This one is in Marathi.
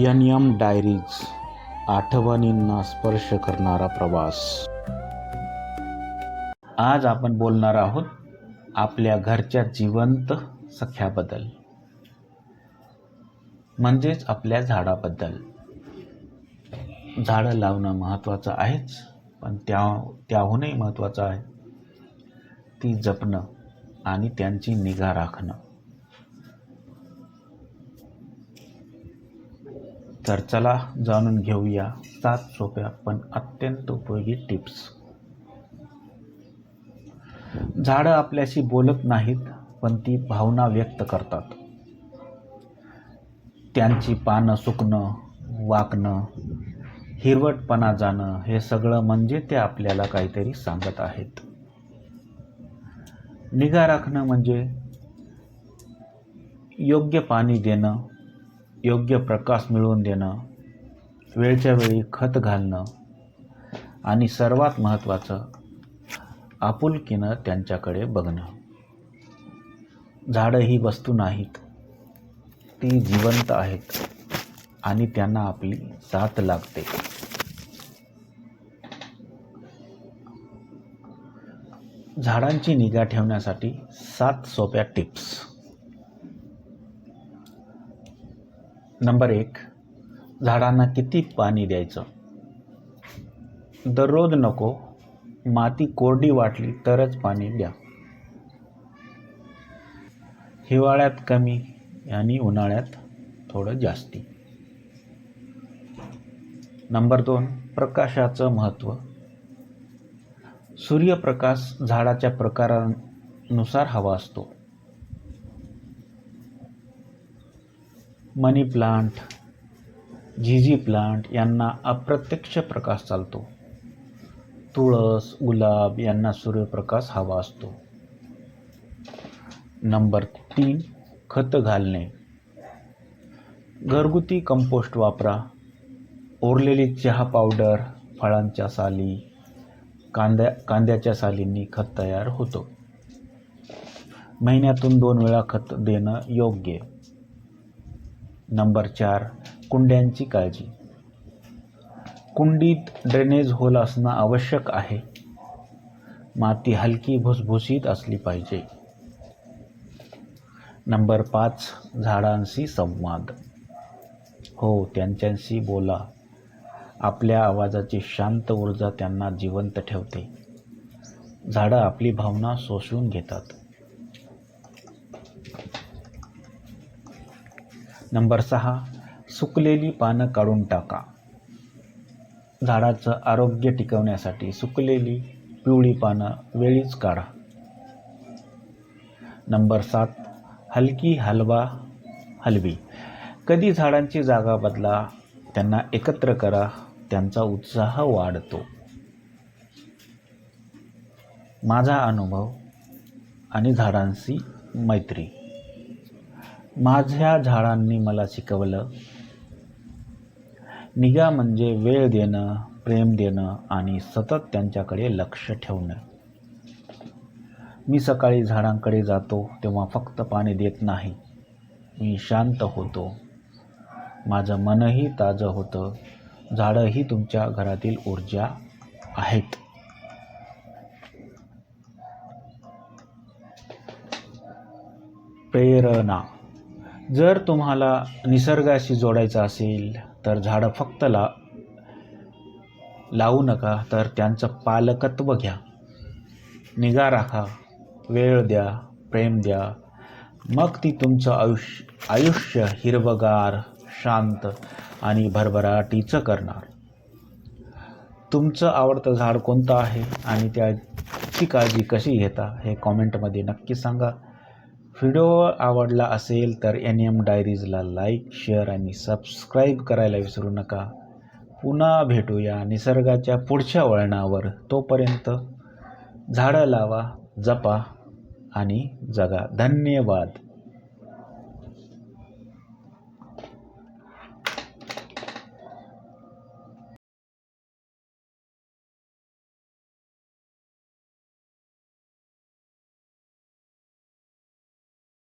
यन यम डायरीज आठवणींना स्पर्श करणारा प्रवास. आज आपण बोलणार आहोत आपल्या घरच्या जिवंत सख्याबद्दल. म्हणजेच आपल्या झाडाबद्दल. झाडं लावणं महत्त्वाचं आहेच पण त्या त्याहूनही महत्त्वाचं आहे. ती जपणं आणि त्यांची निगा राखणं. तर चला जाणून घेऊया सात सोप्या पण अत्यंत उपयोगी टिप्स. झाडं आपल्याशी बोलत नाहीत पण ती भावना व्यक्त करतात. त्यांची पानं सुकणं वाकणं हिरवटपणा जाणं हे सगळं म्हणजे ते आपल्याला काहीतरी सांगत आहेत. निगा राखणं म्हणजे योग्य पाणी देणं योग्य प्रकाश मिळवून देणं वेळच्या वेळी खत घालणं आणि सर्वात महत्त्वाचं आपुलकीनं त्यांच्याकडे बघणं. झाडं ही वस्तू नाहीत ती जिवंत आहेत आणि त्यांना आपली साथ लागते. झाडांची निगा ठेवण्यासाठी सात सोप्या टिप्स. नंबर एक झाडांना किती पाणी द्यायचं? दररोज नको माती कोरडी वाटली तरच पाणी द्या. हिवाळ्यात कमी आणि उन्हाळ्यात थोडं जास्ती. नंबर दोन प्रकाशाचं महत्त्व. सूर्यप्रकाश झाडाच्या प्रकारानुसार हवा असतो. मनी प्लांट झिझी प्लांट यांना अप्रत्यक्ष प्रकाश चालतो. तुळस गुलाब यांना सूर्यप्रकाश हवा असतो. नंबर तीन खत घालणे. घरगुती कंपोस्ट वापरा. ओरलेली चहा पावडर फळांच्या साली कांद्या कांद्याच्या सालींनी खत तयार होतो. महिन्यातून दोन वेळा खत देणं योग्य. नंबर चार कुंड्यांची काळजी. कुंडीत ड्रेनेज होल असणं आवश्यक आहे. माती हलकी भुसभुशीत असली पाहिजे. नंबर पाच झाडांशी संवाद. हो त्यांच्याशी बोला. आपल्या आवाजाची शांत ऊर्जा त्यांना जिवंत ठेवते. झाडं आपली भावना शोषून घेतात. नंबर सहा सुकलेली पानं काढून टाका. झाडाचं आरोग्य टिकवण्यासाठी सुकलेली पिवळी पानं वेळीच काढा. नंबर सात हलकी हलवा हलवी. कधी झाडांची जागा बदला त्यांना एकत्र करा त्यांचा उत्साह वाढतो. माझा अनुभव आणि झाडांशी मैत्री. माझ्या झाडांनी मला शिकवलं निगा म्हणजे वेळ देणं प्रेम देणं आणि सतत त्यांच्याकडे लक्ष ठेवणं. मी सकाळी झाडांकडे जातो तेव्हा फक्त पाणी देत नाही. मी शांत होतो. माझं मनही ताजं होतं. झाडंही तुमच्या घरातील ऊर्जा आहेत. प्रेरणा. जर तुम्हाला निसर्गाशी जोडायचं असेल तर झाडं फक्त ला लावू नका तर त्यांचं पालकत्व घ्या. निगा राखा वेळ द्या प्रेम द्या. मग ती तुमचं आयुष्य आयुष्य हिरवगार शांत आणि भरभराटीचं करणार. तुमचं आवडतं झाड कोणतं आहे आणि त्याची काळजी कशी घेता हे कॉमेंटमध्ये नक्की सांगा. व्हिडिओ आवडला असेल तर एन एम डायरीजला लाईक शेअर आणि सबस्क्राईब करायला विसरू नका. पुन्हा भेटूया निसर्गाच्या पुढच्या वळणावर. तोपर्यंत झाडं लावा जपा आणि जगा. धन्यवाद.